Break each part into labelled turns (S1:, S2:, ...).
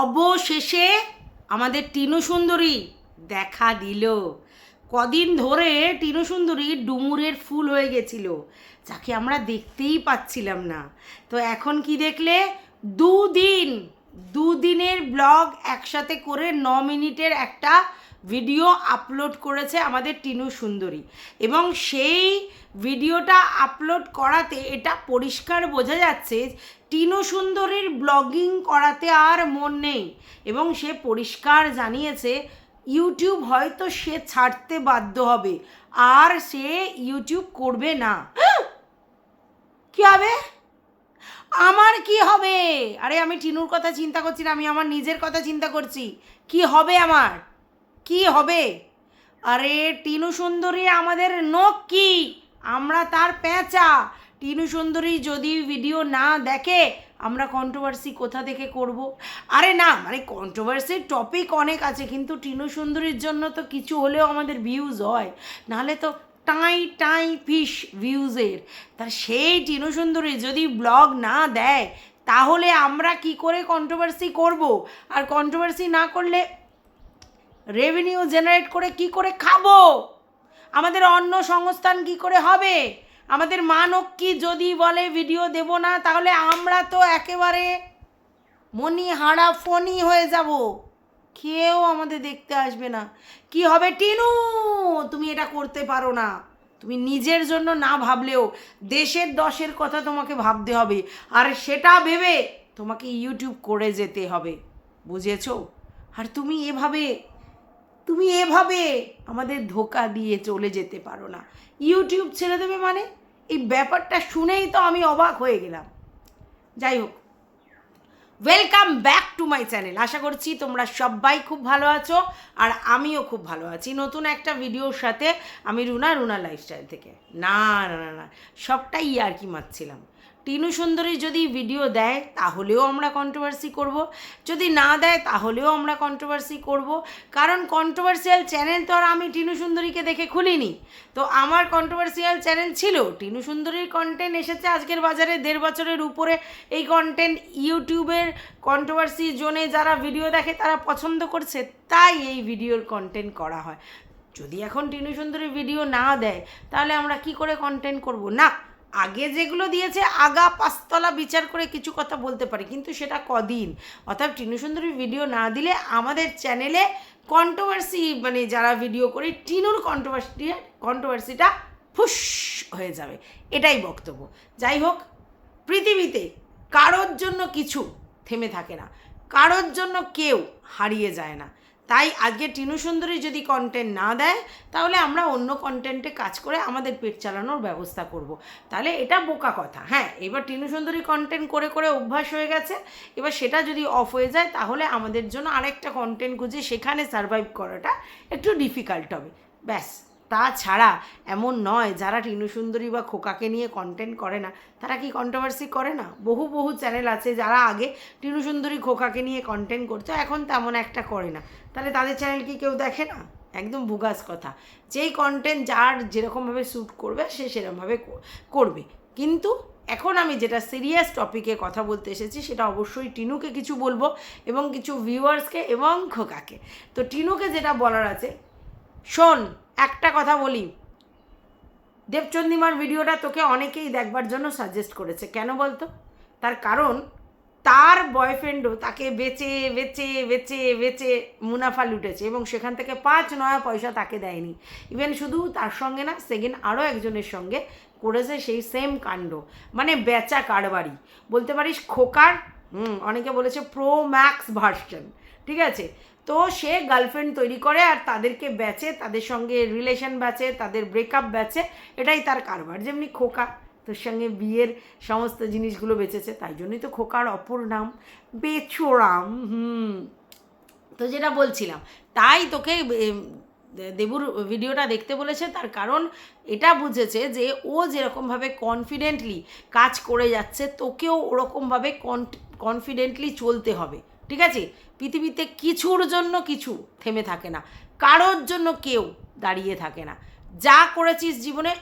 S1: অবশেষে আমাদের টিনু সুন্দরী দেখা দিল। কদিন ধরে টিনু সুন্দরী ডুমুরের ফুল হয়ে গেছিল, যাকে আমরা দেখতেই পাচ্ছিলাম না। তো এখন কি দেখলে? দুদিন, দুদিনের ব্লগ একসাথে করে ন মিনিটের একটা ভিডিও আপলোড করেছে আমাদের টিনু সুন্দরী। এবং সেই ভিডিওটা আপলোড করাতে এটা পরিষ্কার বোঝা যাচ্ছে টিনু সুন্দরীর ব্লগিং করাতে আর মন নেই এবং সে পরিষ্কার জানিয়েছে, ইউটিউব হয়তো সে ছাড়তে বাধ্য হবে, আর সে ইউটিউব করবে না। কি হবে? আমার কি হবে? আরে আমি টিনুর কথা চিন্তা করছি না, আমি আমার নিজের কথা চিন্তা করছি। কি হবে আমার? কি হবে? আরে টিনু সুন্দরী আমাদের নখ কি আমরা তার পেঁচা টিনু সুন্দরী যদি ভিডিও না দেখে, আমরা কন্ট্রোভার্সি কোথা থেকে করব? আরে না মানে কন্ট্রোভার্সির টপিক অনেক আছে, কিন্তু টিনু সুন্দরীর জন্য তো কিছু হলেও আমাদের ভিউজ হয়। নাহলে তো টাই টাই ফিশ ভিউজের তা সেই টিনু সুন্দরী যদি ব্লগ না দেয়, তাহলে আমরা কি করে কন্ট্রোভার্সি করব? আর কন্ট্রোভার্সি না করলে রেভিনিউ জেনারেট করে কি করে খাব? আমাদের অন্য সংস্থান কি করে হবে? আমাদের মানক কি যদি বলে ভিডিও দেব না, তাহলে আমরা তো একেবারে মনি হারা ফনি হয়ে যাব। কেউ আমাদের দেখতে আসবে না। কি হবে টিনু? তুমি এটা করতে পারো না। তুমি নিজের জন্য না ভাবলেও দেশের দশের কথা তোমাকে ভাবতে হবে। আর সেটা ভেবে তোমাকে ইউটিউব করে যেতে হবে। বুঝেছ? আর তুমি এভাবে তুমি এভাবে আমাদের ধোকা দিয়ে চলে যেতে পারো না। ইউটিউব ছেড়ে দেবে মানে? এই ব্যাপারটা শুনেই তো আমি অবাক হয়ে গেলাম। যাই হোক welcome back to my channel আশা করছি তোমরা সবাই খুব ভালো আছো আর আমিও খুব ভালো আছি। নতুন একটা ভিডিওর সাথে আমি রুনা রুনা লাইফস্টাইল থেকে। না না না না, সবটাই আর কি মারছিলাম। টিনু সুন্দরী যদি ভিডিও দেয়, তাহলেও আমরা কন্ট্রোভার্সি করব। যদি না দেয়, তাহলেও আমরা কন্ট্রোভার্সি করব। কারণ কন্ট্রোভার্সিয়াল চ্যানেল তো আর আমি টিনু সুন্দরীকে দেখে খুলিনি। তো আমার কন্ট্রোভার্সিয়াল চ্যানেল ছিল, টিনু সুন্দরীর কন্টেন্ট এসেছে আজকের বাজারে দেড় বছরের উপরে। এই কন্টেন্ট ইউটিউবের কন্ট্রোভার্সি জোনে যারা ভিডিও দেখে, তারা পছন্দ করছে, তাই এই ভিডিওর কন্টেন্ট করা হয়। যদি এখন টিনু সুন্দরী ভিডিও না দেয়, তাহলে আমরা কি করে কন্টেন্ট করব? না আগে যেগুলো দিয়েছে, আগা পাঁচতলা বিচার করে কিছু কথা বলতে পারি, কিন্তু সেটা কদিন। অর্থাৎ টিনু সুন্দরীর ভিডিও না দিলে আমাদের চ্যানেলে কন্ট্রোভার্সি মানে যারা ভিডিও করি, টিনুর কন্ট্রোভার্সি কন্ট্রোভার্সিটা ফুস হয়ে যাবে। এটাই বক্তব্য। যাই হোক, পৃথিবীতে কারোর জন্য কিছু থেমে থাকে না। কারোর জন্য কেউ হারিয়ে যায় না। তাই আজকে টিনু সুন্দরী যদি কন্টেন্ট না দেয়, তাহলে আমরা অন্য কন্টেন্টে কাজ করে আমাদের পেট চালানোর ব্যবস্থা করব। তাহলে এটা বোকা কথা। হ্যাঁ এবার টিনু সুন্দরী কন্টেন্ট করে করে অভ্যাস হয়ে গেছে। এবার সেটা যদি অফ হয়ে যায়, তাহলে আমাদের জন্য আরেকটা কন্টেন্ট খুঁজে সেখানে সারভাইভ করাটা একটু ডিফিকাল্ট হবে। ব্যাস। তাছাড়া এমন নয়, যারা টিনু সুন্দরী বা খোকাকে নিয়ে কন্টেন্ট করে না, তারা কি কন্ট্রোভার্সি করে না? বহু বহু চ্যানেল আছে যারা আগে টিনু সুন্দরী, খোকাকে নিয়ে কন্টেন্ট করতো, এখন তেমন একটা করে না। তাহলে তাদের চ্যানেল কি কেউ দেখে না? একদম বুগাস কথা। যেই কন্টেন্ট যার যেরকমভাবে শ্যুট করবে, সে সেরকমভাবে করবে। কিন্তু এখন আমি যেটা সিরিয়াস টপিকে কথা বলতে এসেছি, সেটা অবশ্যই টিনুকে কিছু বলব এবং কিছু ভিউয়ার্সকে এবং খোকাকে। তো টিনুকে যেটা বলার আছে, শোন একটা কথা বলি। দেবচন্দিমার ভিডিওটা তোকে অনেকেই দেখবার জন্য সাজেস্ট করেছে। কেন বলতো? তার কারণ, তার বয়ফ্রেন্ডও তাকে বেচে বেচে বেচে বেচে মুনাফা লুটেছে এবং সেখান থেকে পাঁচ নয়া পয়সা তাকে দেয়নি। ইভেন শুধু তার সঙ্গে না সেকেন্ড আরও একজনের সঙ্গে করেছে সেই সেম কাণ্ড। মানে বেচা কারবারি। বলতে পারিস, খোকার হুম, অনেকে বলেছে প্রো ম্যাক্স ভার্সন ঠিক আছে? তো সে গার্লফ্রেন্ড তৈরি করে আর তাদেরকে বেচে, তাদের সঙ্গে রিলেশন বেচে, তাদের ব্রেকআপ বেচে, এটাই তার কারবার। যেমনি খোকা তোর সঙ্গে বিয়ের সমস্ত জিনিসগুলো বেঁচেছে, তাই জন্যই তো খোকার অপর নাম বেচোরাম, হুম। তো যেটা বলছিলাম, তাই তোকে দেবুর ভিডিওটা দেখতে বলেছে, তার কারণ এটা বুঝেছে যে ও যেরকমভাবে কনফিডেন্টলি কাজ করে যাচ্ছে, তোকেও ওরকমভাবে কনফিডেন্টলি চলতে হবে, ঠিক আছে? পৃথিবীতে কিছুর জন্য কিছু থেমে থাকে না, কারোর জন্য কেউ দাঁড়িয়ে থাকে না। যা করেছিস জীবনে,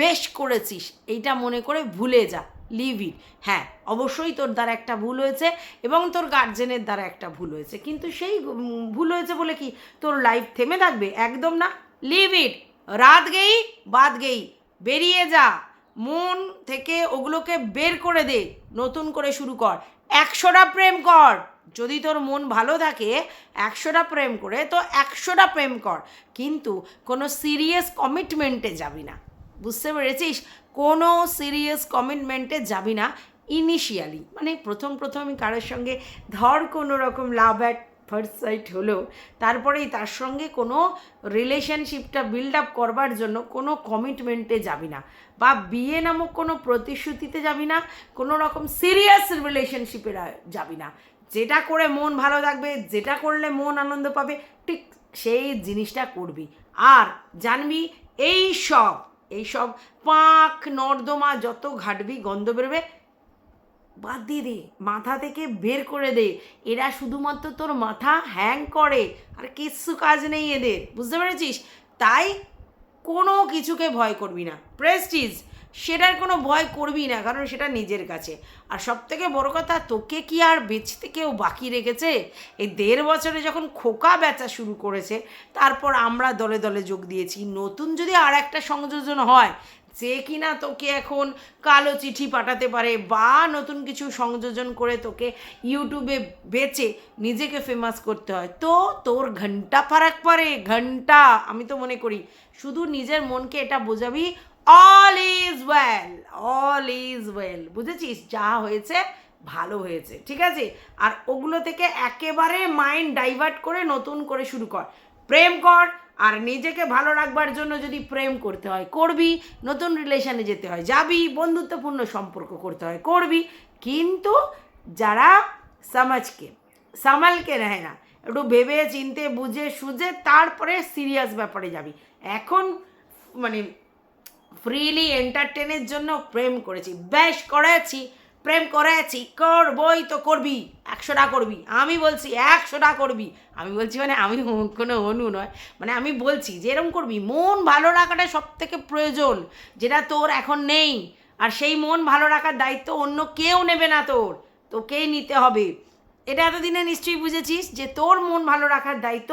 S1: বেশ করেছিস, এইটা মনে করে ভুলে যা লিভ ইট হ্যাঁ অবশ্যই তোর দ্বারা একটা ভুল হয়েছে এবং তোর গার্জেনের দ্বারা একটা ভুল হয়েছে, কিন্তু সেই ভুল হয়েছে বলে কি তোর লাইফ থেমে থাকবে? একদম না। লিভ ইট রাত গেই, বাদ গেই, বেরিয়ে যা। মন থেকে ওগুলোকে বের করে দে, নতুন করে শুরু কর। একশোটা প্রেম কর। যদি তোর মন ভালো থাকে, একশোটা প্রেম করে তো একশোটা প্রেম কর। কিন্তু কোনো সিরিয়াস কমিটমেন্টে যাবি না। বুঝতে পেরেছিস? কোনো সিরিয়াস কমিটমেন্টে যাবি না ইনিশিয়ালি মানে প্রথম প্রথম আমি কারোর সঙ্গে ধর কোনো রকম লাভ অ্যাট ফার্স্ট সাইট হলো, তারপরেই তার সঙ্গে কোনো রিলেশনশিপটা বিল্ড আপ করবার জন্য কোনো কমিটমেন্টে যাবি না বা বিয়ে নামক কোনো প্রতিশ্রুতিতে যাবি না, কোনো রকম সিরিয়াস রিলেশনশিপে যাবি না। যেটা করে মন ভালো থাকবে, যেটা করলে মন আনন্দ পাবে, ঠিক সেই জিনিসটা করবি। আর জানবি এই সব এইসব পাঁক নর্দমা যত ঘাটবি, গন্ধ বেরোবে বাদ দিয়ে দে, মাথা থেকে বের করে দে। এরা শুধুমাত্র তোর মাথা হ্যাং করে, আর কিচ্ছু কাজ নেই এদের, বুঝতে পেরেছিস? তাই কোনো কিছুকে ভয় করবি না। প্রেস্টিজ সেটার কোনো ভয় করবি না, কারণ সেটা নিজের কাছে। আর সব থেকে বড় কথা, তোকে কি আর বেচতে কেউ বাকি রেখেছে? এই দেড় বছরে যখন খোকা বেচা শুরু করেছে, তারপর আমরা দলে দলে যোগ দিয়েছি। নতুন যদি আর একটা সংযোজন হয় যে কিনা তোকে এখন কালো চিঠি পাঠাতে পারে বা নতুন কিছু সংযোজন করে তোকে ইউটিউবে বেচে নিজেকে ফেমাস করতে হয়। তো তোর ঘণ্টা ফারাক পারে, ঘণ্টা। আমি তো মনে করি, শুধু নিজের মনকে এটা বোঝাবি all is well all is well বুঝেছিস? যা হয়েছে, ভালো হয়েছে, ঠিক আছে? আর ওগুলো থেকে একেবারে মাইন্ড ডাইভার্ট করে নতুন করে শুরু কর। প্রেম কর আর নিজেকে ভালো রাখবার জন্য যদি প্রেম করতে হয়, করবি, নতুন রিলেশনে যেতে হয়, যাবি, বন্ধুত্বপূর্ণ সম্পর্ক করতে হয়, করবি, কিন্তু যারা সমাজকে, সামালকে নেয় না, একটু ভেবে, চিনতে, বুঝে, সুঝে, তারপরে সিরিয়াস ব্যাপারে যাবি। এখন মানে ফ্রিলি এন্টারটেনের জন্য প্রেম করেছি বেশ করেছি প্রেম করেছি, করবই তো করবি, একশোটা করবি। আমি বলছি, একশোটা করবি। আমি বলছি মানে আমি কোনো অনু নয়। মানে আমি বলছি যে এরম করবি, মন ভালো রাখাটা সব থেকে প্রয়োজন, যেটা তোর এখন নেই। আর সেই মন ভালো রাখার দায়িত্ব অন্য কেউ নেবে না তোর, তোকেই নিতে হবে। এটা এতদিনে নিশ্চয়ই বুঝেছিস যে তোর মন ভালো রাখার দায়িত্ব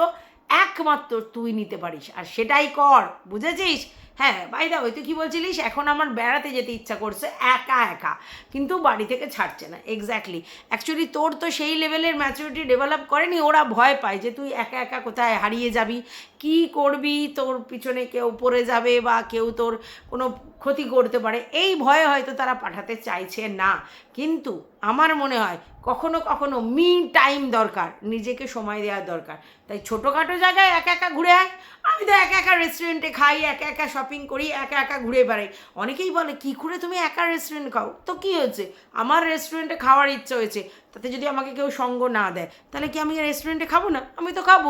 S1: একমাত্র তুই নিতে পারিস, আর সেটাই কর, বুঝেছিস? হ্যাঁ বাই দা ওই তুই কী বলছিলিস? এখন আমার বেড়াতে যেতে ইচ্ছা করছে, একা একা। কিন্তু বাড়ি থেকে ছাড়ছে না এক্স্যাক্টলি অ্যাকচুয়ালি তোর তো সেই লেভেলের ম্যাচুরিটি ডেভেলপ করেনি, ওরা ভয় পায় যে তুই একা একা কোথায় হারিয়ে যাবি? কি করবি? তোর পিছনে কেউ পড়ে যাবে বা কেউ তোর কোনো ক্ষতি করতে পারে। এই ভয়ে হয়তো তারা পাঠাতে চাইছে না। কিন্তু আমার মনে হয় কখনো কখনো মি টাইম দরকার, নিজেকে সময় দেওয়ার দরকার। তাই ছোটোখাটো জায়গায় একা একা ঘুরে আয়। আমি তো একা একা রেস্টুরেন্টে খাই, একা একা শপিং করি, একা একা ঘুরে বেড়াই। অনেকেই বলে, কী করে তুমি একা রেস্টুরেন্ট খাও? তো কী হয়েছে? আমার রেস্টুরেন্টে খাওয়ার ইচ্ছে হয়েছে। তাতে যদি আমাকে কেউ সঙ্গ না দেয়, তাহলে কি আমি রেস্টুরেন্টে খাব না? আমি তো খাব।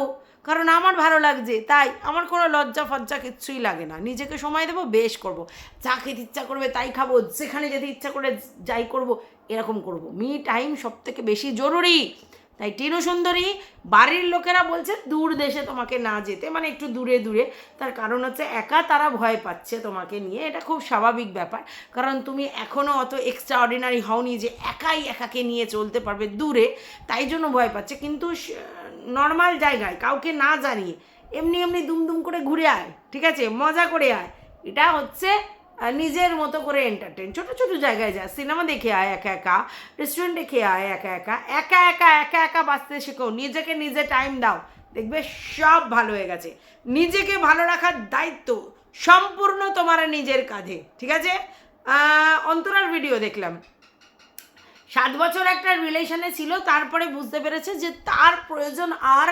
S1: কারণ আমার ভালো লাগছে, তাই আমার কোনো লজ্জা ফজ্জা কিচ্ছুই লাগে না। নিজেকে সময় দেবো, বেশ করব। যা খেতে ইচ্ছা করবে তাই খাব, যেখানে যেতে ইচ্ছা করে যাই করব, এরকম করব। মি টাইম সব থেকে বেশি জরুরি। তাই টিনু সুন্দরী, বাড়ির লোকেরা বলছে, দূর দেশে তোমাকে না যেতে মানে একটু দূরে দূরে। তার কারণ হচ্ছে, একা তারা ভয় পাচ্ছে তোমাকে নিয়ে। এটা খুব স্বাভাবিক ব্যাপার। কারণ তুমি এখনও অত এক্সট্রা অর্ডিনারি হওনি যে একাই একাকে নিয়ে চলতে পারবে দূরে। তাই জন্য ভয় পাচ্ছে। কিন্তু নর্মাল জায়গায়, কাউকে না জানিয়ে। এমনি এমনি দুমদুম করে ঘুরে আয়, ঠিক আছে? মজা করে আয়। এটা হচ্ছে নিজের মতো করে এন্টারটেন ছোট ছোট জায়গায় যা, সিনেমা দেখে আয় একা একা রেস্টুরেন্টে খেয়ে আয় একা একা। একা একা একা একা বাঁচতে শেখো। নিজেকে নিজে টাইম দাও। দেখবে সব ভালো হয়ে গেছে। নিজেকে ভালো রাখার দায়িত্ব সম্পূর্ণ তোমার নিজের কাঁধে, ঠিক আছে? অন্তরার ভিডিও দেখলাম। সাত বছর একটা রিলেশনে ছিল, তারপরে বুঝতে পেরেছে যে তার প্রয়োজন আর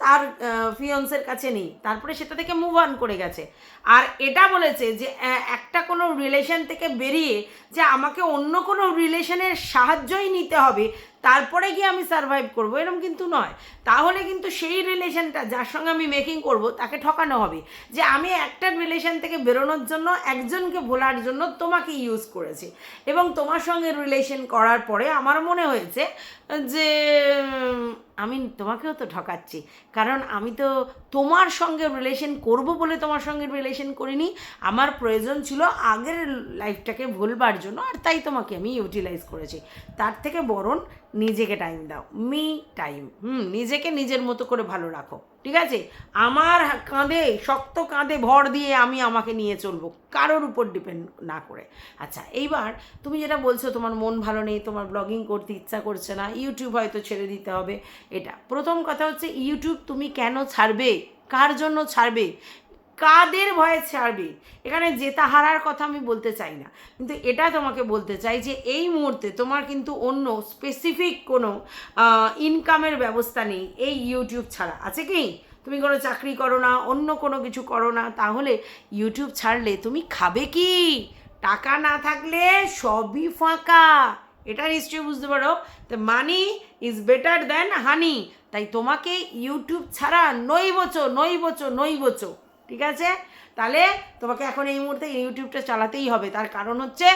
S1: তার ফিয়ন্সের কাছে নেই। তারপরে সেটা থেকে মুভ অন করে গেছে। আর এটা বলেছে যে একটা কোনো রিলেশন থেকে বেরিয়ে যে আমাকে অন্য কোনো রিলেশনের সাহায্যই নিতে হবে তারপরে গিয়ে আমি সারভাইভ করব এরকম কিন্তু নয়। তাহলে কিন্তু সেই রিলেশনটা যার সঙ্গে আমি মেকিং করব, তাকে ঠকানো হবে। যে আমি একটা রিলেশন থেকে বেরোনোর জন্য একজনকে ভোলার জন্য তোমাকে ইউজ করেছি। এবং তোমার সঙ্গে রিলেশন করার পরে আমার মনে হয়েছে যে, আমি তোমাকেও তো ঠকাচ্ছি। কারণ আমি তো তোমার সঙ্গে রিলেশন করব বলে তোমার সঙ্গে রিলেশন করিনি। আমার প্রয়োজন ছিল আগের লাইফটাকে ভুলবার জন্য আর তাই তোমাকে আমি ইউটিলাইজ করেছি। তার থেকে বরণ নিজেকে টাইম দাও। মি টাইম হুম, নিজেকে নিজের মতো করে ভালো রাখো। ঠিক আছে? আমার কাঁধে, শক্ত কাঁধে ভর দিয়ে আমি আমাকে নিয়ে চলবো। কারোর উপর ডিপেন্ড না করে। আচ্ছা এইবার তুমি যেটা বলছো, তোমার মন ভালো নেই, তোমার ব্লগিং করতে ইচ্ছা করছে না ইউটিউব হয়তো ছেড়ে দিতে হবে। এটা প্রথম কথা হচ্ছে ইউটিউব তুমি কেন ছাড়বে? কার জন্য ছাড়বে? কাদের ভয়ে ছাড়বে? এখানে জেতা হারার কথা আমি বলতে চাই না। কিন্তু এটা তোমাকে বলতে চাই যে এই মুহূর্তে তোমার কিন্তু অন্য স্পেসিফিক কোনো ইনকামের ব্যবস্থা নেই এই ইউটিউব ছাড়া। আছে কি? তুমি কোনো চাকরি করো না, অন্য কোনো কিছু করো না, তাহলে ইউটিউব ছাড়লে তুমি খাবে কি? টাকা না থাকলে সবই ফাঁকা। এটা নিশ্চয়ই বুঝতে পারো। তো money is better than honey তাই তোমাকে ইউটিউব ছাড়া নইবচো নইবচো নইবচো ঠিক আছে? তাহলে তোমাকে এখন এই মুহূর্তে ইউটিউবটা চালাতেই হবে। তার কারণ হচ্ছে,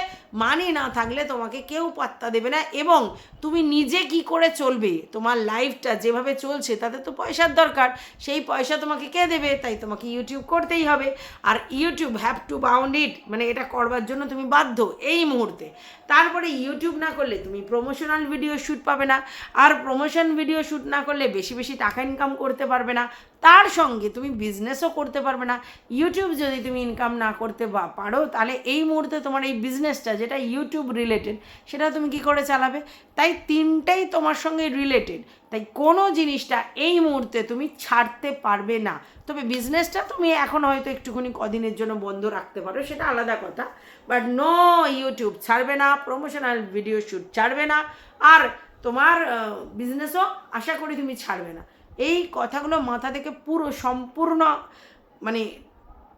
S1: মানি না থাকলে তোমাকে কেউ পাত্তা দেবে না এবং তুমি নিজে কি করে চলবে? তোমার লাইফটা যেভাবে চলছে, তাতে তো পয়সার দরকার। সেই পয়সা তোমাকে কে দেবে? তাই তোমাকে ইউটিউব করতেই হবে। আর YouTube have to bound it মানে এটা করবার জন্য তুমি বাধ্য এই মুহূর্তে। তারপরে ইউটিউব না করলে তুমি প্রমোশনাল ভিডিও শ্যুট পাবে না। আর প্রমোশন ভিডিও শ্যুট না করলে বেশি বেশি টাকা ইনকাম করতে পারবে না। তার সঙ্গে তুমি বিজনেসও করতে পারবে না। ইউটিউব যদি তুমি ইনকাম না করতে পারো, তাহলে এই মুহূর্তে তোমার এই বিজনেসটা যেটা ইউটিউব রিলেটেড সেটা তুমি কি করে চালাবে? তাই তিনটাই তোমার সঙ্গে রিলেটেড তাই কোনো জিনিসটা এই মুহূর্তে তুমি ছাড়তে পারবে না। তবে বিজনেসটা তুমি এখন হয়তো একটুখানি কদিনের জন্য বন্ধ রাখতে পারো, সেটা আলাদা কথা। বাট নো ইউটিউব ছাড়বে না প্রমোশনাল ভিডিও শ্যুট ছাড়বে না, আর তোমার বিজনেসও আশা করি তুমি ছাড়বে না। এই কথাগুলো মাথা থেকে পুরো সম্পূর্ণ মানে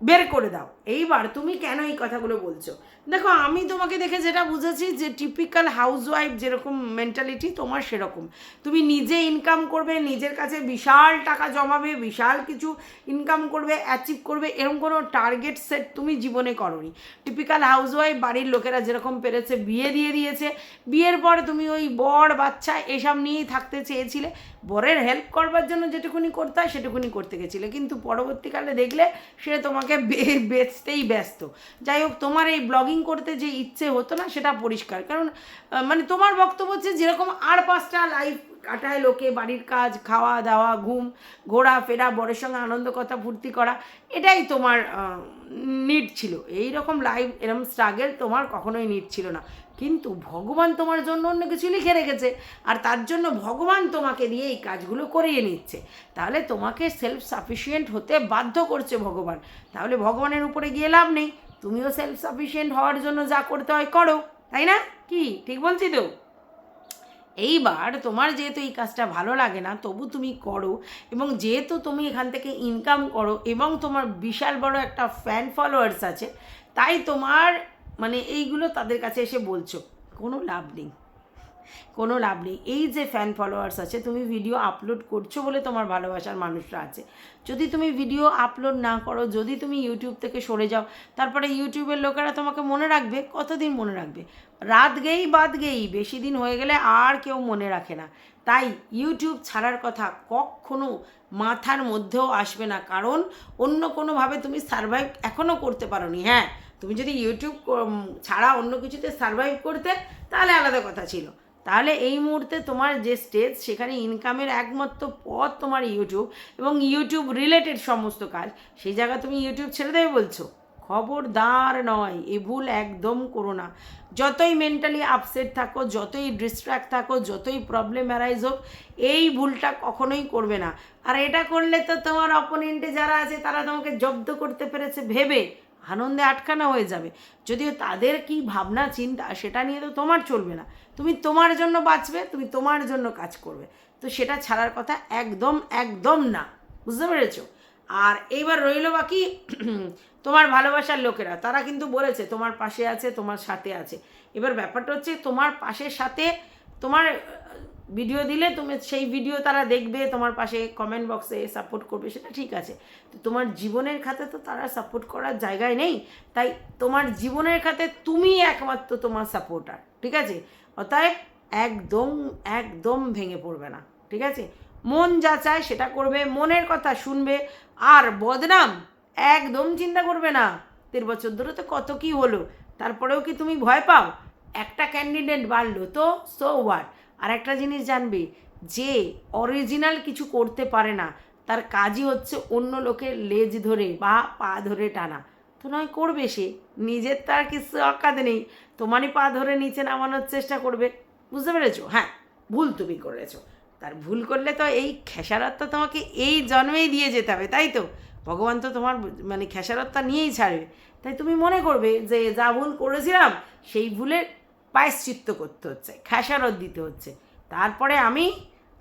S1: বের করে দাও। এইবার তুমি কেন এই কথাগুলো বলছো? দেখো, আমি তোমাকে দেখে যেটা বুঝেছি যে টিপিক্যাল হাউসওয়াইফ যেরকম মেন্টালিটি তোমার সেরকম। তুমি নিজে ইনকাম করবে, নিজের কাছে বিশাল টাকা জমাবে, বিশাল কিছু ইনকাম করবে অ্যাচিভ করবে, এরকম কোনো টার্গেট সেট তুমি জীবনে করনি। টিপিক্যাল হাউসওয়াইফ বাড়ির লোকেরা যেরকম পেরেছে, বিয়ে দিয়ে দিয়েছে। বিয়ের পর তুমি ওই বর, বাচ্চা, এসব নিয়েই থাকতে চেয়েছিলে। বরের হেল্প করবার জন্য যেটুকুনি করতে হয়, সেটুকুনি করতে গেছিলে। কিন্তু পরবর্তীকালে দেখলে সে তোমাকে বে- বেচতেই ব্যস্ত। যাই হোক, তোমার এই ব্লগিং করতে যে ইচ্ছে হতো না, সেটা পরিষ্কার। কারণ মানে তোমার বক্তব্য হচ্ছে যেরকম আর পাঁচটা লাইফ কাটায় লোকে, বাড়ির কাজ, খাওয়া দাওয়া, ঘুম, ঘোরা, ফেরা, বরের সঙ্গে আনন্দ কথা, ফুর্তি করা, এটাই তোমার নিড ছিল। এই রকম লাইফ এরকম স্ট্রাগেল তোমার কখনোই নিড ছিল না। কিন্তু ভগবান তোমার জন্য অন্য কিছু লিখে রেখেছে, আর তার জন্য ভগবান তোমাকে দিয়ে এই কাজগুলো করিয়ে নিচ্ছে। তাহলে তোমাকে সেলফ সাফিসিয়েন্ট হতে বাধ্য করছে ভগবান। তাহলে ভগবানের উপরে গিয়ে লাভ নেই। তুমিও সেলফ সাফিসিয়েন্ট হওয়ার জন্য যা করতে হয় করো, তাই না? কি? ঠিক বলছি তো? এইবার তোমার যেহেতু এই কাজটা ভালো লাগে না, তবু তুমি করো এবং যেহেতু তুমি এখান থেকে ইনকাম করো এবং তোমার বিশাল বড় একটা ফ্যান ফলোয়ার্স আছে, তাই তোমার মানে এইগুলো তাদের কাছে এসে বলছো, কোনো লাভ নেই। কোনো লাভ নেই। এই যে ফ্যান ফলোয়ার্স আছে, তুমি ভিডিও আপলোড করছ বলে তোমার ভালোবাসার মানুষরা আছে। যদি তুমি ভিডিও আপলোড না করো, যদি তুমি ইউটিউব থেকে সরে যাও, তারপরে ইউটিউবের লোকেরা তোমাকে মনে রাখবে, কতদিন মনে রাখবে? রাত গেই বাদ গেই বেশি দিন হয়ে গেলে আর কেউ মনে রাখে না। তাই ইউটিউব ছাড়ার কথা কখনো মাথার মধ্যেও আসবে না, কারণ অন্য কোনোভাবে তুমি সার্ভাইভ এখনও করতে পারোনি। হ্যাঁ তুমি যদি ইউটিউব ছাড়া অন্য কিছুতে সার্ভাইভ করতে, তাহলে আলাদা কথা ছিল। তাহলে এই মুহূর্তে তোমার যে স্টেজ সেখানে ইনকামের একমাত্র পথ তোমার ইউটিউব এবং ইউটিউব রিলেটেড সমস্ত কাজ। সেই জায়গা তুমি ইউটিউব ছেড়ে দেবে বলছো? খবরদার নয়, এ ভুল একদম করো না। যতই মেন্টালি আপসেট থাকো, যতই ডিস্ট্র্যাক্ট থাকো, যতই প্রবলেম অ্যারাইজ হোক, এই ভুলটা কখনোই করবে না। আর এটা করলে তো তোমার অপোনেন্টে যারা আছে, তারা তোমাকে জব্দ করতে পেরেছে ভেবে। আনন্দে আটকানো হয়ে যাবে। যদিও তাদের কি ভাবনা, চিন্তা, সেটা নিয়ে তো তোমার চলবে না। তুমি তোমার জন্য বাঁচবে, তুমি তোমার জন্য কাজ করবে। তো সেটা ছাড়ার কথা একদম একদম না। বুঝতে পেরেছ? আর এইবার রইল বাকি তোমার ভালোবাসার লোকেরা। তারা কিন্তু বলেছে, তোমার পাশে আছে, তোমার সাথে আছে। এবার ব্যাপারটা হচ্ছে, তোমার পাশের সাথে তোমার ভিডিও দিলে তুমি সেই ভিডিও তারা দেখবে, তোমার পাশে কমেন্ট বক্সে সাপোর্ট করবে, সেটা ঠিক আছে। তো তোমার জীবনের খাতে তো তারা সাপোর্ট করার জায়গায় নেই। তাই তোমার জীবনের খাতে তুমি একমাত্র তোমার সাপোর্টার ঠিক আছে? অতএব একদম একদম ভেঙে পড়বে না, ঠিক আছে? মন যা চায় সেটা করবে, মনের কথা শুনবে, আর বদনাম একদম চিন্তা করবে না। তের বছর ধরে তো কত কি হলো, তারপরেও কি তুমি ভয় পাও? একটা ক্যান্ডিডেট বাড়লো তো সো ওয়াট আর একটা জিনিস জানবে, যে অরিজিনাল কিছু করতে পারে না, তার কাজই হচ্ছে অন্য লোকের লেজ ধরে বা পা ধরে টানা। তো নয়, করবে সে। নিজের তার কিছু অকাদ নেই। তোমারই পা ধরে নিচে নামানোর চেষ্টা করবে। বুঝতে পেরেছ? হ্যাঁ ভুল তুমি করেছ। তার ভুল করলে তো এই খেসারতটা তোমাকে এই জন্মেই দিয়ে যেতে হবে, তাই তো? ভগবান তো তোমার মানে খেসারতটা নিয়েই ছাড়বে। তাই তুমি মনে করবে যে যা ভুল করেছিলাম, সেই ভুলের পায়শ্চিত্ত করতে হচ্ছে, খেসারত দিতে হচ্ছে। তারপরে আমি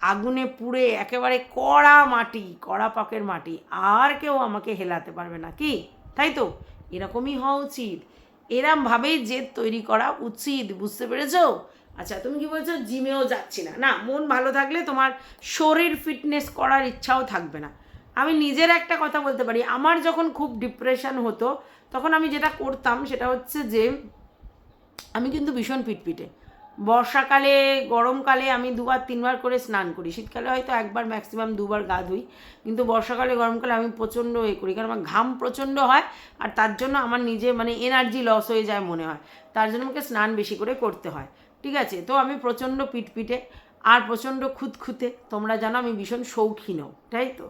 S1: আগুনে পুড়ে একেবারে কড়া মাটি, কড়া পাকের মাটি, আর কেউ আমাকে হেলাতে পারবে না। কি? তাই তো? এরকমই হওয়া উচিত। এরমভাবেই জেদ তৈরি করা উচিত, বুঝতে পেরেছ? আচ্ছা তুমি কি বলছো? জিমেও যাচ্ছি না। না, মন ভালো থাকলে তোমার শরীর ফিটনেস করার ইচ্ছাও থাকবে না। আমি নিজের একটা কথা বলতে পারি। আমার যখন খুব ডিপ্রেশন হতো, তখন আমি যেটা করতাম সেটা হচ্ছে যে আমি কিন্তু ভীষণ পিটপিটে। বর্ষাকালে, গরমকালে আমি দুবার, তিনবার করে স্নান করি। শীতকালে হয়তো একবার ম্যাক্সিমাম দুবার গা ধুই, কিন্তু বর্ষাকালে, গরমকালে আমি প্রচণ্ড এ করি। কারণ আমার ঘাম প্রচণ্ড হয় আর তার জন্য আমার নিজে মানে এনার্জি লস হয়ে যায় মনে হয়। তার জন্য আমাকে স্নান বেশি করে করতে হয়। ঠিক আছে? তো আমি প্রচণ্ড পিটপিটে আর প্রচণ্ড খুঁতখুঁতে, তোমরা জানো আমি ভীষণ শৌখিনও, তাই তো?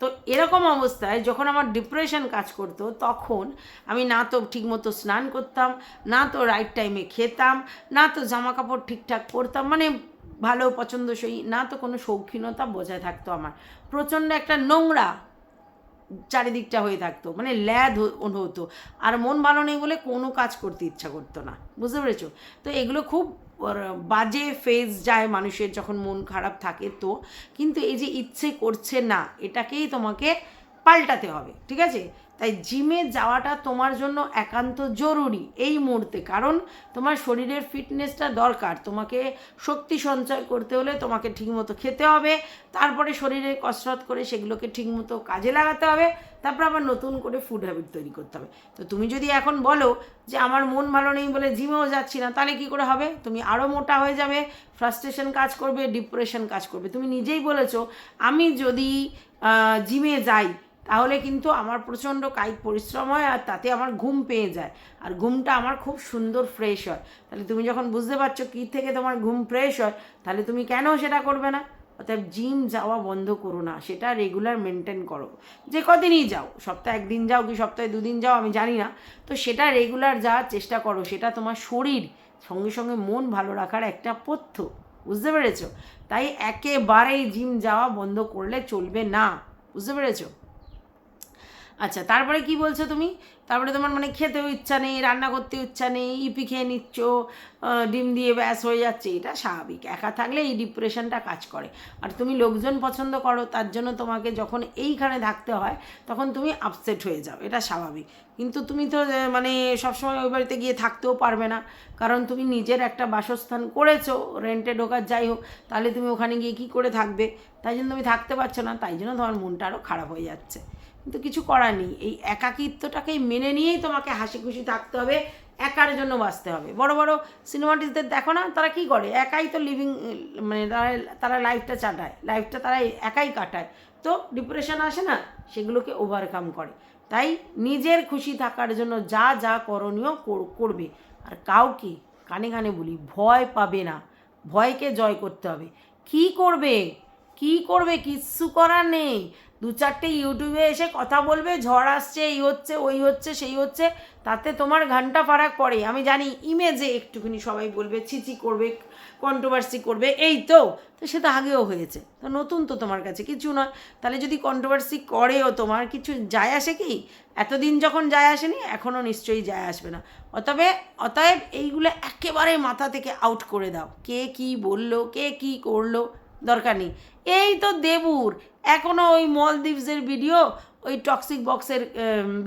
S1: তো এরকম অবস্থায় যখন আমার ডিপ্রেশন কাজ করতো, তখন আমি না তো ঠিকমতো স্নান করতাম, না তো রাইট টাইমে খেতাম, না তো জামা কাপড় ঠিকঠাক পরতাম মানে ভালো পছন্দসই, না তো কোনো শৌখিনতা বজায় থাকতো আমার। প্রচণ্ড একটা নোংরা চারিদিকটা হয়ে থাকতো মানে ল্যাদ হতো। আর মন ভালো নেই বলে কোনো কাজ করতে ইচ্ছা করতো না, বুঝতে পেরেছ? তো এগুলো খুব বাজে ফেজ যায় মানুষের যখন মন খারাপ থাকে তো। কিন্তু এই যে ইচ্ছে করছে না, এটাকেই তোমাকে পাল্টাতে হবে, ঠিক আছে? তাই জিমে যাওয়াটা তোমার জন্য একান্ত জরুরি এই মুহূর্তে। কারণ তোমার শরীরের ফিটনেসটা দরকার। তোমাকে শক্তি সঞ্চয় করতে হলে তোমাকে ঠিকমতো খেতে হবে। তারপরে শরীরে কসরত করে সেগুলোকে ঠিকমতো কাজে লাগাতে হবে। তারপর আবার নতুন করে ফুড হ্যাবিট তৈরি করতে হবে। তো তুমি যদি এখন বলো যে আমার মন ভালো নেই বলে জিমেও যাচ্ছি না, তাহলে কি করে হবে? তুমি আরও মোটা হয়ে যাবে ফ্রাস্ট্রেশন কাজ করবে ডিপ্রেশন কাজ করবে। তুমি নিজেই বলেছ, আমি যদি জিমে যাই তাহলে কিন্তু আমার প্রচণ্ড কায়িক পরিশ্রম হয় আর তাতে আমার ঘুম পেয়ে যায়। আর ঘুমটা আমার খুব সুন্দর ফ্রেশ হয়। তাহলে তুমি যখন বুঝতে পারছ কী থেকে তোমার ঘুম ফ্রেশ হয়, তাহলে তুমি কেন সেটা করবে না? অর্থাৎ জিম যাওয়া বন্ধ করো না, সেটা রেগুলার মেনটেন করো। যে কদিনই যাও, সপ্তাহে একদিন যাও কি সপ্তাহে দুদিন যাও আমি জানি না। তো সেটা রেগুলার যাওয়ার চেষ্টা করো, সেটা তোমার শরীর, সঙ্গে সঙ্গে মন ভালো রাখার একটা পথ্য। বুঝতে পেরেছ? তাই একেবারেই জিম যাওয়া বন্ধ করলে চলবে না। বুঝতে পেরেছ? আচ্ছা তারপরে কি বলছো তুমি? তারপরে তোমার মানে খেতেও ইচ্ছা নেই, রান্না করতে ইচ্ছা নেই, ইপি খেয়ে নিচ্ছ ডিম দিয়ে ব্যাস হয়ে যাচ্ছে, এটা স্বাভাবিক। একা থাকলে এই ডিপ্রেশনটা কাজ করে। আর তুমি লোকজন পছন্দ করো, তার জন্য তোমাকে যখন এইখানে থাকতে হয়, তখন তুমি আপসেট হয়ে যাও, এটা স্বাভাবিক। কিন্তু তুমি তো মানে সবসময় ওই বাড়িতে গিয়ে থাকতেও পারবে না। কারণ তুমি নিজের একটা বাসস্থান করেছ রেন্টে ঢোকার যাই হোক, তাহলে তুমি ওখানে গিয়ে কী করে থাকবে? তাই জন্য তুমি থাকতে পারছ না, তাই জন্য তোমার মনটা আরও খারাপ হয়ে যাচ্ছে। কিন্তু কিছু করার নেই। এই একাকিত্বটাকেই মেনে নিয়েই তোমাকে হাসি খুশি থাকতে হবে, একার জন্য বাঁচতে হবে। বড় বড় সিনেমাটিসদের দেখো না, তারা কি করে? একাই তো লিভিং মানে তারা তারা লাইফটা চাটায়। লাইফটা তারা একাই কাটায়। তো ডিপ্রেশন আসে না, সেগুলোকে ওভারকাম করে। তাই নিজের খুশি থাকার জন্য যা যা করণীয় করবে। আর কাউকে কানে কানে বলি, ভয় পাবে না। ভয়কে জয় করতে হবে। কি করবে? কি করবে? কিচ্ছু করার নেই। দু চারটে ইউটিউবে এসে কথা বলবে, ঝড় আসছে, এই হচ্ছে, ওই হচ্ছে, সেই হচ্ছে, তাতে তোমার ঘণ্টা ফারাক পড়ে। আমি জানি ইমেজে একটুখানি সবাই বলবে ছিচি করবে কন্ট্রোভার্সি করবে, এই তো তো সে তো আগেও হয়েছে। তো নতুন তো তোমার কাছে কিছু নয়। তাহলে যদি কন্ট্রোভার্সি করেও তোমার কিছু যায় আসে কি? এতদিন যখন যায় আসেনি এখনও নিশ্চয়ই যায় আসবে না। অতবে অতএব এইগুলো একেবারে মাথা থেকে আউট করে দাও। কে কি বলল, কে কি করল, দরকার নেই। এই তো দেবুর এখনও ওই মলদ্বীপসের ভিডিও ওই টক্সিক বক্সের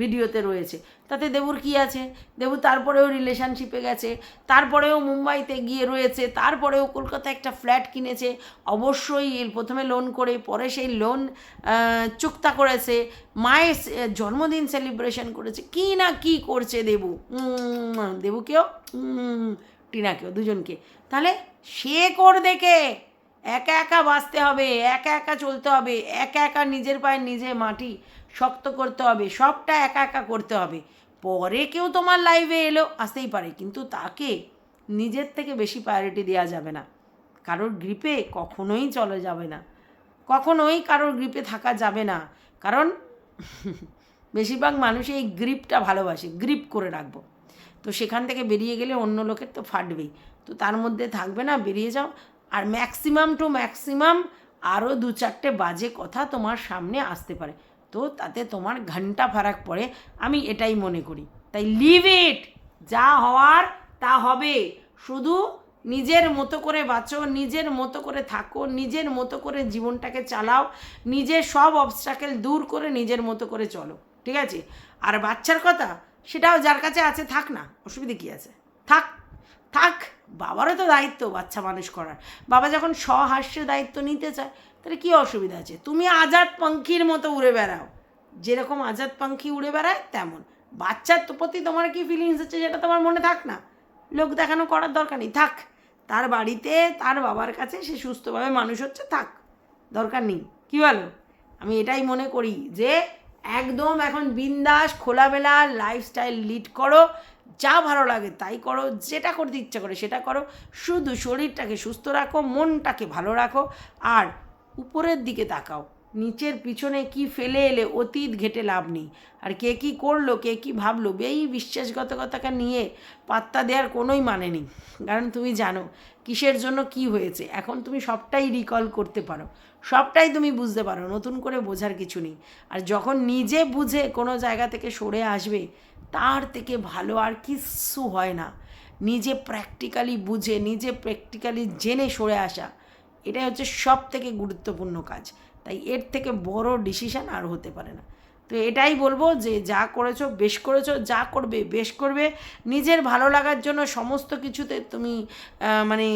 S1: ভিডিওতে রয়েছে। তাতে দেবুর কি আছে? দেবু তারপরেও রিলেশনশিপে গেছে, তারপরেও মুম্বাইতে গিয়ে রয়েছে, তারপরেও কলকাতায় একটা ফ্ল্যাট কিনেছে। অবশ্যই প্রথমে লোন করে, পরে সেই লোন চুক্তা করেছে। মায়ের জন্মদিন সেলিব্রেশন করেছে। কি না কি করছে দেবু? দেবুকেও? টিনাকেও, দুজনকে। তাহলে সে কর দেখে একা একা বাঁচতে হবে, একা একা চলতে হবে, একা একা নিজের পায়ে নিজে মাটি শক্ত করতে হবে, সবটা একা একা করতে হবে। পরে কেউ তোমার লাইভে এলো, আসতেই পারে, কিন্তু তাকে নিজের থেকে বেশি প্রায়োরিটি দেওয়া যাবে না। কারোর গ্রিপে কখনোই চলে যাবে না। কখনোই কারোর গ্রিপে থাকা যাবে না। কারণ বেশিরভাগ মানুষ এই গ্রিপটা ভালোবাসে গ্রিপ করে রাখব। তো সেখান থেকে বেরিয়ে গেলে অন্য লোকের তো ফাটবেই। তো তার মধ্যে থাকবে না, বেরিয়ে যাও আর ম্যাক্সিমাম টু ম্যাক্সিমাম আরও দু চারটে বাজে কথা তোমার সামনে আসতে পারে। তো তাতে তোমার ঘণ্টা ফারাক পড়ে, আমি এটাই মনে করি। তাই লিভ ইট যা হওয়ার তা হবে। শুধু নিজের মতো করে বাঁচো, নিজের মতো করে থাকো, নিজের মতো করে জীবনটাকে চালাও, নিজের সব অবস্ট্রাকেল দূর করে নিজের মতো করে চলো, ঠিক আছে? আর বাচ্চার কথা, সেটাও যার কাছে আছে, থাক না, অসুবিধে কী আছে? থাক থাক। বাবারও তো দায়িত্ব বাচ্চা মানুষ করার। বাবা যখন স্বহাস্যে দায়িত্ব নিতে চায়, তাহলে কী অসুবিধা আছে? তুমি আজাদ পাঙ্খির মতো উড়ে বেড়াও। যেরকম আজাদ পাঙ্খি উড়ে বেড়ায়, তেমন। বাচ্চার প্রতি তোমার কি ফিলিংস হচ্ছে যেটা তোমার মনে থাক না। লোক দেখানো করার দরকার নেই, থাক। তার বাড়িতে তার বাবার কাছে সে সুস্থভাবে মানুষ হচ্ছে, থাক। দরকার নেই। কী বলো? আমি এটাই মনে করি যে, একদম এখন বিন্দাস, খোলামেলা লাইফস্টাইল লিড করো। যা ভালো লাগে তাই করো, যেটা করতে ইচ্ছা করে সেটা করো। শুধু শরীরটাকে সুস্থ রাখো, মনটাকে ভালো রাখো আর উপরের দিকে তাকাও। নিচের পিছনে কি ফেলে এলে অতীত ঘেটে লাভ নেই। আর কে কী করল, কে কী ভাবলো, এই বিশ্বাসঘাতকতাকে নিয়ে পাত্তা দেওয়ার কোনোই মানে নেই। কারণ তুমি জানো কিসের জন্য কি হয়েছে। এখন তুমি সবটাই রিকল করতে পারো। সবটাই তুমি বুঝতে পারো। নতুন করে বোঝার কিছু নেই। আর যখন নিজে বুঝে কোনো জায়গা থেকে সরে আসবে তার থেকে ভালো আর কিচ্ছু হয় না। নিজে প্র্যাকটিক্যালি বুঝে, নিজে প্র্যাকটিক্যালি জেনে সরে আসা, এটাই হচ্ছে সব থেকে গুরুত্বপূর্ণ কাজ। তাই এর থেকে বড় ডিসিশান আর হতে পারে না। তো এটাই বলব যে যা করেছ, বেশ করেছ, যা করবে, বেশ করবে। নিজের ভালো লাগার জন্য সমস্ত কিছুতে তুমি মানে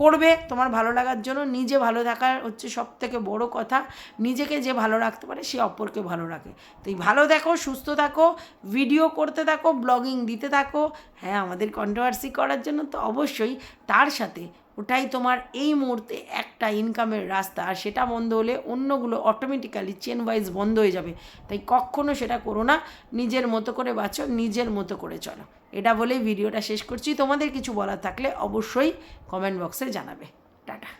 S1: করবে। তোমার ভালো লাগার জন্য নিজে ভালো থাকার হচ্ছে সব থেকে বড় কথা। নিজেকে যে ভালো রাখতে পারে, সে অপরকে ভালো রাখে। তাই ভালো দেখো, সুস্থ থাকো ভিডিও করতে থাকো ব্লগিং দিতে থাকো। হ্যাঁ আমাদের কন্ট্রোভার্সি করার জন্য তো অবশ্যই, তার সাথে ওটাই তোমার এই মুহূর্তে একটা ইনকামের রাস্তা। আর সেটা বন্ধ হলে অন্যগুলো অটোমেটিক্যালি চেন ওয়াইজ বন্ধ হয়ে যাবে। তাই কখনো সেটা করো না। নিজের মতো করে বাঁচো, নিজের মতো করে চলো। এটা বলেই ভিডিওটা শেষ করছি। তোমাদের কিছু বলার থাকলে অবশ্যই কমেন্ট বক্সে জানাবে। টাটা।